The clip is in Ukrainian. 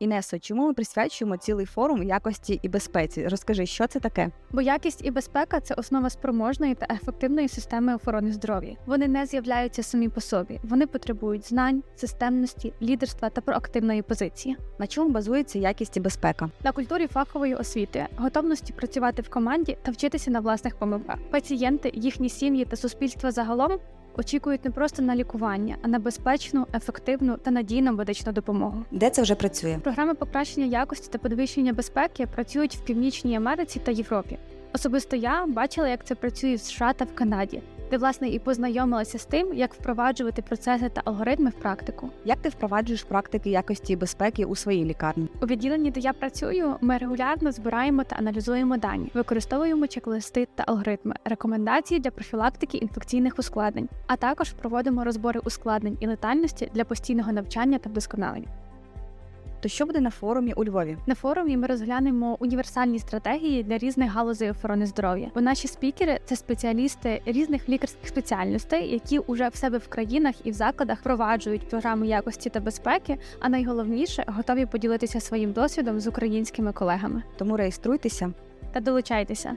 Інесо, чому ми присвячуємо цілий форум якості і безпеці? Розкажи, що це таке? Бо якість і безпека це основа спроможної та ефективної системи охорони здоров'я. Вони не з'являються самі по собі. Вони потребують знань, системності, лідерства та проактивної позиції. На чому базується якість і безпека? На культурі фахової освіти, готовності працювати в команді та вчитися на власних помилках. Пацієнти, їхні сім'ї та суспільство загалом очікують не просто на лікування, а на безпечну, ефективну та надійну медичну допомогу. Де це вже працює? Програми покращення якості та підвищення безпеки працюють в Північній Америці та Європі. Особисто я бачила, як це працює в США та в Канаді, де власне і познайомилася з тим, як впроваджувати процеси та алгоритми в практику. Як ти впроваджуєш практики якості безпеки у своїй лікарні? У відділенні, де я працюю, ми регулярно збираємо та аналізуємо дані, використовуємо чек-листи та алгоритми, рекомендації для профілактики інфекційних ускладнень, а також проводимо розбори ускладнень і летальності для постійного навчання та вдосконалення. То що буде на форумі у Львові? На форумі ми розглянемо універсальні стратегії для різних галузей охорони здоров'я. Бо наші спікери це спеціалісти різних лікарських спеціальностей, які уже в себе в країнах і в закладах впроваджують програми якості та безпеки, а найголовніше готові поділитися своїм досвідом з українськими колегами. Тому реєструйтеся. Та долучайтеся.